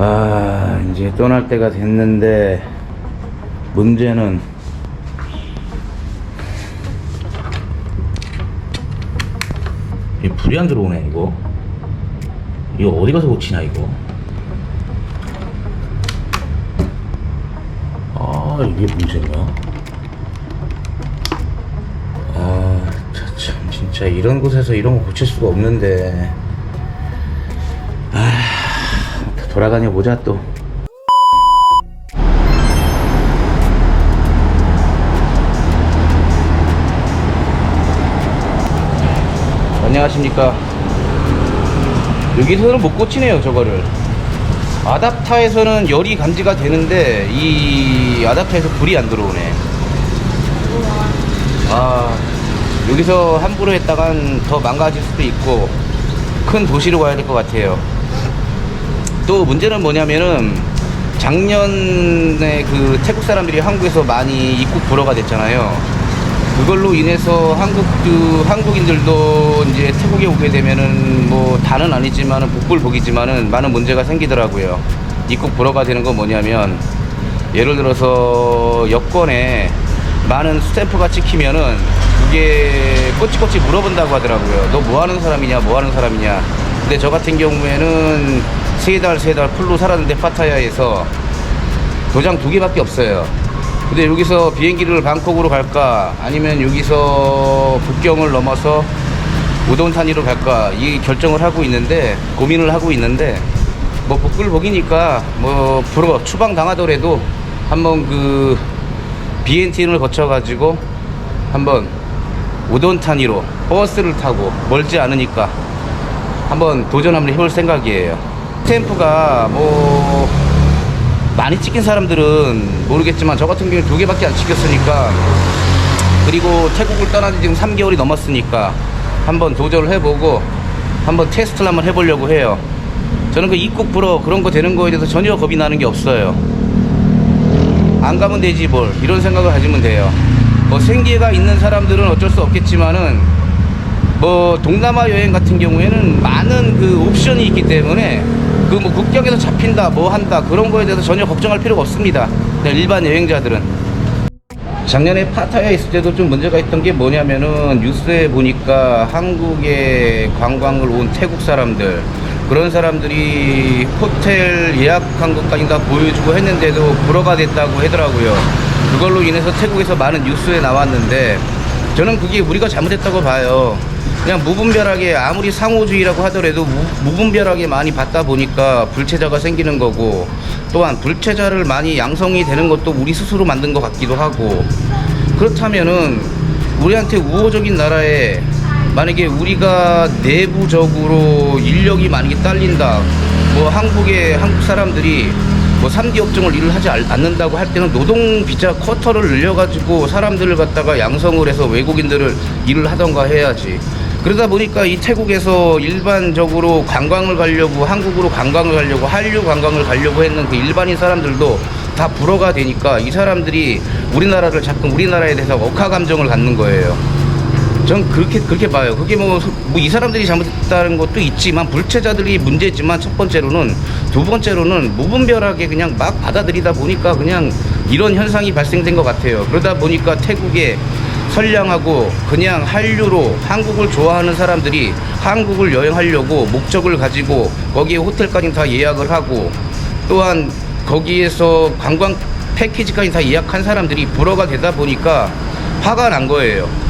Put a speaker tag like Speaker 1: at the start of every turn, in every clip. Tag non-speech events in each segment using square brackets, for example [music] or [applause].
Speaker 1: 아, 이제 떠날 때가 됐는데, 문제는, 이 불이 안 들어오네, 이거. 이거 어디 가서 고치냐, 이거. 아, 이게 문제인가? 아, 참, 참, 진짜 이런 곳에서 이런 거 고칠 수가 없는데. 아, 돌아다녀 보자 또. 안녕하십니까. 여기서는 못 고치네요, 저거를. 아답타에서는 열이 감지가 되는데, 이 아답타에서 불이 안 들어오네. 아, 여기서 함부로 했다간 더 망가질 수도 있고, 큰 도시로 가야 될 것 같아요. 또 문제는 뭐냐면은, 작년에 그 태국 사람들이 한국에서 많이 입국 불허가 됐잖아요. 그걸로 인해서 한국 그 한국인들도 이제 태국에 오게 되면은 뭐 다는 아니지만은 복불복이지만은 많은 문제가 생기더라고요. 입국 불허가 되는 건 뭐냐면 예를 들어서 여권에 많은 스탬프가 찍히면은 그게 꼬치꼬치 물어본다고 하더라고요. 너 뭐 하는 사람이냐, 뭐 하는 사람이냐. 근데 저 같은 경우에는 세 달, 세 달 풀로 살았는데 파타야에서 도장 두 개밖에 없어요. 근데 여기서 비행기를 방콕으로 갈까 아니면 여기서 북경을 넘어서 우돈타니로 갈까 이 결정을 하고 있는데 고민을 하고 있는데 뭐 복불복이니까 뭐 불어 추방 당하더라도 한번 그 BNT를 거쳐가지고 한번 우돈타니로 버스를 타고 멀지 않으니까 한번 도전 한번 해볼 생각이에요. 스탬프가 뭐 많이 찍힌 사람들은 모르겠지만 저 같은 경우는 두 개밖에 안 찍혔으니까 그리고 태국을 떠난 지 지금 3개월이 넘었으니까 한번 도전을 해보고 한번 테스트를 한번 해보려고 해요. 저는 그 입국 불어 그런 거 되는 거에 대해서 전혀 겁이 나는 게 없어요. 안 가면 되지 뭘 이런 생각을 가지면 돼요. 뭐 생계가 있는 사람들은 어쩔 수 없겠지만은 뭐 동남아 여행 같은 경우에는 많은 그 옵션이 있기 때문에 그 뭐 국경에서 잡힌다 뭐 한다 그런 거에 대해서 전혀 걱정할 필요가 없습니다. 일반 여행자들은 작년에 파타야에 있을 때도 좀 문제가 있던 게 뭐냐면은 뉴스에 보니까 한국에 관광을 온 태국 사람들 그런 사람들이 호텔 예약한 것까지 다 보여주고 했는데도 불허가 됐다고 하더라고요. 그걸로 인해서 태국에서 많은 뉴스에 나왔는데 저는 그게 우리가 잘못했다고 봐요. 그냥 무분별하게 아무리 상호주의라고 하더라도 무, 무분별하게 많이 받다 보니까 불체자가 생기는 거고 또한 불체자를 많이 양성이 되는 것도 우리 스스로 만든 것 같기도 하고 그렇다면은 우리한테 우호적인 나라에 만약에 우리가 내부적으로 인력이 만약에 딸린다 뭐 한국의 한국 사람들이 뭐 3D 업종을 일을 하지 않- 않는다고 할 때는 노동 비자 쿼터를 늘려가지고 사람들을 갖다가 양성을 해서 외국인들을 일을 하던가 해야지. 그러다 보니까 이 태국에서 일반적으로 관광을 가려고 한국으로 관광을 가려고 한류 관광을 가려고 했는 그 일반인 사람들도 다 불어가 되니까 이 사람들이 우리나라를 자꾸 우리나라에 대해서 억하 감정을 갖는 거예요. 전 그렇게 그렇게 봐요. 그게 뭐 이 사람들이 잘못했다는 것도 있지만 불체자들이 문제지만 첫 번째로는 두 번째로는 무분별하게 그냥 막 받아들이다 보니까 그냥 이런 현상이 발생된 것 같아요. 그러다 보니까 태국에 선량하고 그냥 한류로 한국을 좋아하는 사람들이 한국을 여행하려고 목적을 가지고 거기에 호텔까지 다 예약을 하고 또한 거기에서 관광 패키지까지 다 예약한 사람들이 불어가 되다 보니까 화가 난 거예요.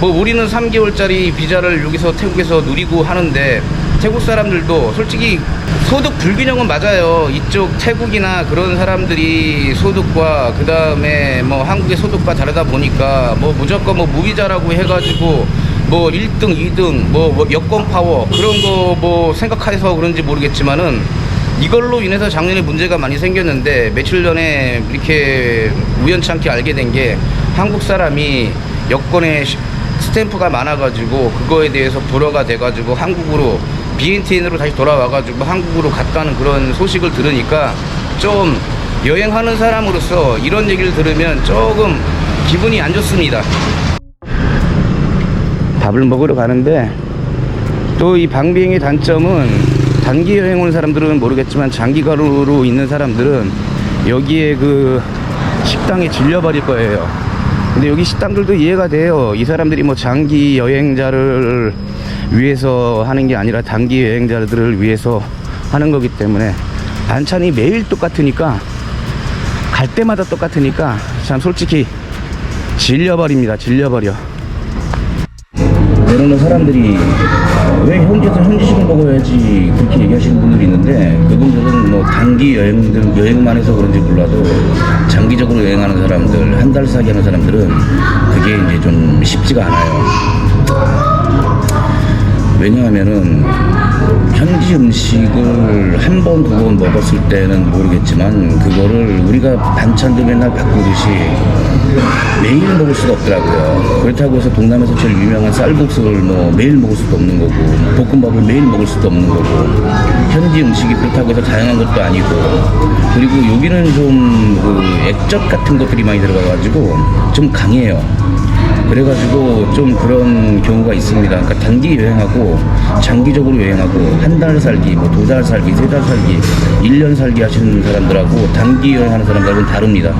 Speaker 1: 뭐 우리는 3개월짜리 비자를 여기서 태국에서 누리고 하는데 태국 사람들도 솔직히 소득 불균형은 맞아요. 이쪽 태국이나 그런 사람들이 소득과 그 다음에 뭐 한국의 소득과 다르다 보니까 뭐 무조건 뭐 무비자라고 해가지고 뭐 1등, 2등, 뭐, 뭐 여권 파워 그런 거 뭐 생각해서 그런지 모르겠지만은 이걸로 인해서 작년에 문제가 많이 생겼는데 며칠 전에 이렇게 우연찮게 알게 된 게 한국 사람이 여권에 시- 스탬프가 많아가지고 그거에 대해서 불어가 돼가지고 한국으로 BNTN으로 다시 돌아와가지고 한국으로 갔다는 그런 소식을 들으니까 좀 여행하는 사람으로서 이런 얘기를 들으면 조금 기분이 안 좋습니다. 밥을 먹으러 가는데 또 이 방비행의 단점은 단기 여행 온 사람들은 모르겠지만 장기 가로 있는 사람들은 여기에 그 식당에 질려버릴 거예요. 근데 여기 식당들도 이해가 돼요. 이 사람들이 뭐 장기 여행자를 위해서 하는 게 아니라 단기 여행자들을 위해서 하는 거기 때문에 반찬이 매일 똑같으니까 갈 때마다 똑같으니까 참 솔직히 질려버립니다. 질려버려. 내려오는 사람들이 왜 현지에서 현지식을 먹어야지 그렇게 얘기하시는 분들이 있는데 그분들은 뭐 단기 여행들 여행만 해서 그런지 몰라도 장기적으로 여행하는 사람들 한달 살기 하는 사람들은 그게 이제 좀 쉽지가 않아요. 왜냐하면은 현지 음식을 한 번, 두 번 먹었을 때는 모르겠지만 그거를 우리가 반찬도 맨날 바꾸듯이 매일 먹을 수가 없더라고요. 그렇다고 해서 동남아에서 제일 유명한 쌀국수를 뭐 매일 먹을 수도 없는 거고 볶음밥을 매일 먹을 수도 없는 거고 현지 음식이 그렇다고 해서 다양한 것도 아니고 그리고 여기는 좀그 액젓 같은 것들이 많이 들어가가지고 좀 강해요. 그래가지고 좀 그런 경우가 있습니다. 그러니까 단기 여행하고 장기적으로 여행하고 한 달 살기, 뭐 두 달 살기, 세 달 살기, 일 년 살기 하시는 사람들하고 단기 여행하는 사람들하고는 다릅니다.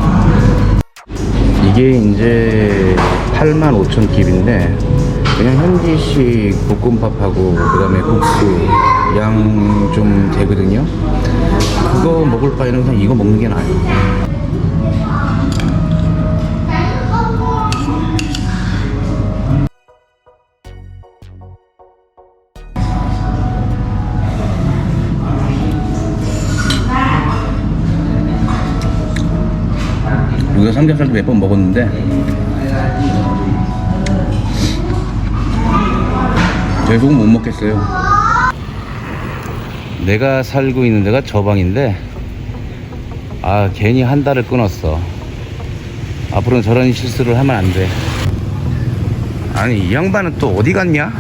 Speaker 1: 이게 이제 8만 5천 깁인데 그냥 현지식 볶음밥하고 그다음에 국수 양 좀 되거든요. 그거 먹을 바에는 그냥 이거 먹는 게 나아요. 삼겹살도 몇 번 먹었는데 계속은 못 먹겠어요. 내가 살고 있는 데가 저 방인데 아 괜히 한 달을 끊었어. 앞으로는 저런 실수를 하면 안 돼. 아니 이 양반은 또 어디 갔냐?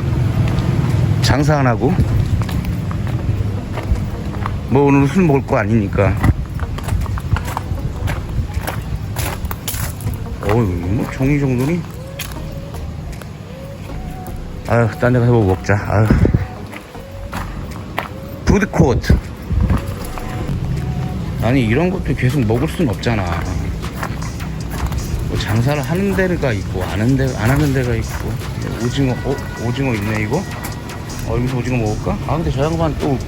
Speaker 1: 장사 안 하고? 뭐 오늘 술 먹을 거 아니니까. 뭐 종이 정도니? 아유 딴데 가서 뭐 먹자 아유 푸드코트 아니 이런 것도 계속 먹을 순 없잖아 뭐 장사를 하는 데가 있고 안 하는, 데, 안 하는 데가 있고 오징어 어? 오징어 있네 이거? 어 여기서 오징어 먹을까? 아 근데 저 양반 또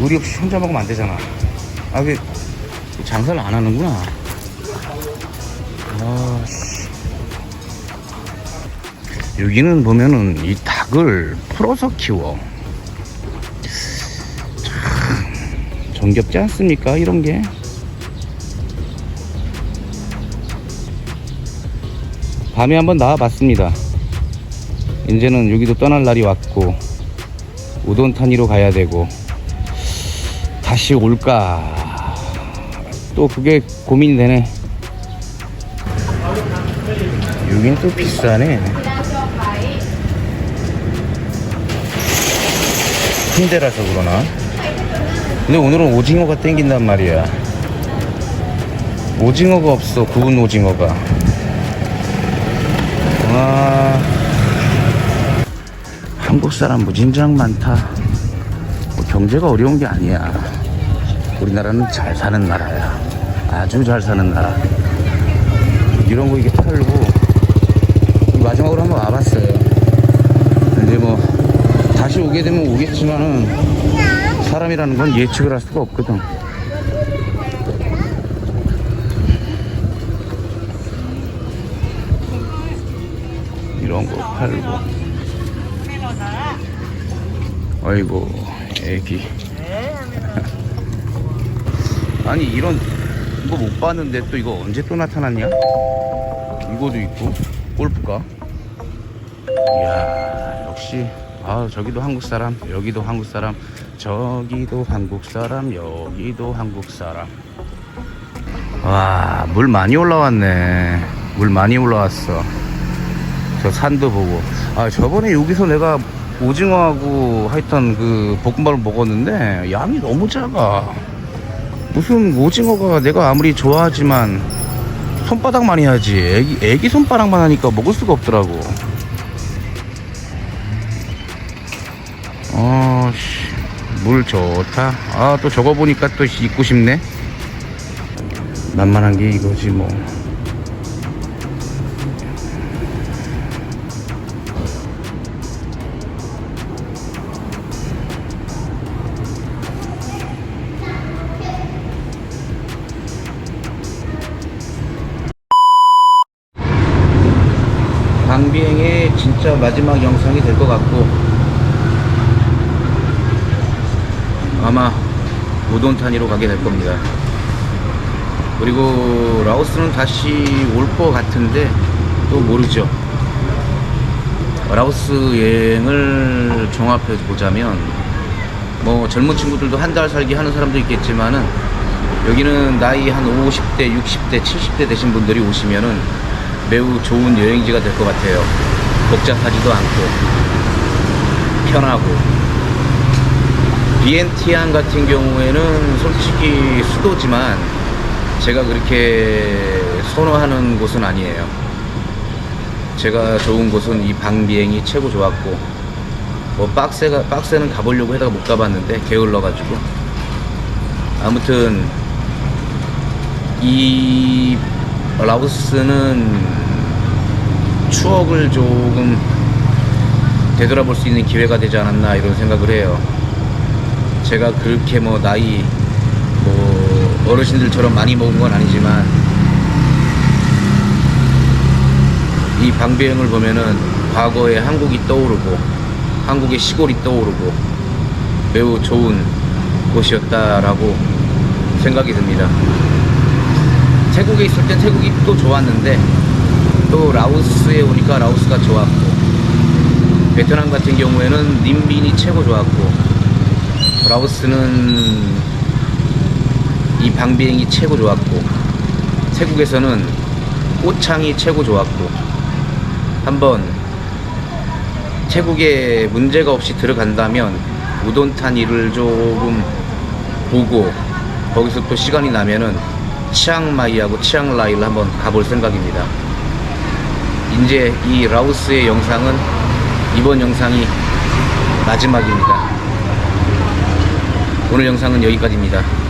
Speaker 1: 의리 없이 혼자 먹으면 안 되잖아 아 이게 장사를 안 하는구나 여기는 보면은 이 닭을 풀어서 키워. 참, 정겹지 않습니까? 이런 게. 밤에 한번 나와봤습니다. 이제는 여기도 떠날 날이 왔고, 우돈타니로 가야 되고, 다시 올까. 또 그게 고민이 되네. 여긴 또 비싸네. 흰데라서 그러나. 근데 오늘은 오징어가 땡긴단 말이야. 오징어가 없어, 구운 오징어가. 와. 한국 사람 무진장 많다. 뭐 경제가 어려운 게 아니야. 우리나라는 잘 사는 나라야. 아주 잘 사는 나라. 이런 거 이게 팔고 마지막으로 한번 와봤어요. 근데 뭐 다시 오게 되면 오겠지만은 사람이라는 건 예측을 할 수가 없거든. 이런 거 팔고. 아이고 애기. [laughs] 아니 이런 이거 못 봤는데 또 이거 언제 또 나타났냐? 이거도 있고 골프가 이야 역시 아 저기도 한국 사람 여기도 한국 사람 저기도 한국 사람 여기도 한국 사람. 와 물 많이 올라왔네. 물 많이 올라왔어. 저 산도 보고. 아 저번에 여기서 내가 오징어하고 하여튼 그 볶음밥을 먹었는데 양이 너무 작아. 무슨 오징어가 내가 아무리 좋아하지만 손바닥만 해야지. 애기, 애기 손바닥만 하니까 먹을 수가 없더라고 물 좋다. 아, 또 저거 보니까 또 입고 싶네. 만만한 게 이거지, 뭐. 방비행의 진짜 마지막 영상이 될 것 같고 아마 우돈타니로 가게 될 겁니다. 그리고 라오스는 다시 올 것 같은데 또 모르죠. 라오스 여행을 종합해 보자면 뭐 젊은 친구들도 한 달 살기 하는 사람도 있겠지만은 여기는 나이 한 50대, 60대, 70대 되신 분들이 오시면은 매우 좋은 여행지가 될 것 같아요. 복잡하지도 않고 편하고 비엔티안 같은 경우에는 솔직히 수도지만 제가 그렇게 선호하는 곳은 아니에요. 제가 좋은 곳은 이 방비행이 최고 좋았고 뭐 박스가 박스는 가보려고 해다가 못 가봤는데 게을러 가지고 아무튼 이 라오스는 추억을 조금 되돌아볼 수 있는 기회가 되지 않았나 이런 생각을 해요. 제가 그렇게 뭐 나이 뭐 어르신들처럼 많이 먹은 건 아니지만 이 방배영을 보면은 과거의 한국이 떠오르고 한국의 시골이 떠오르고 매우 좋은 곳이었다라고 생각이 듭니다. 태국에 있을 땐 태국이 또 좋았는데 또 라오스에 오니까 라오스가 좋았고 베트남 같은 경우에는 님빈이 최고 좋았고 라오스는 이 방비행이 최고 좋았고 태국에서는 꼬창이 최고 좋았고 한번 태국에 문제가 없이 들어간다면 우돈타니를 조금 보고 거기서 또 시간이 나면은 치앙마이하고 치앙라이를 한번 가볼 생각입니다. 이제 이 라오스의 영상은 이번 영상이 마지막입니다. 오늘 영상은 여기까지입니다.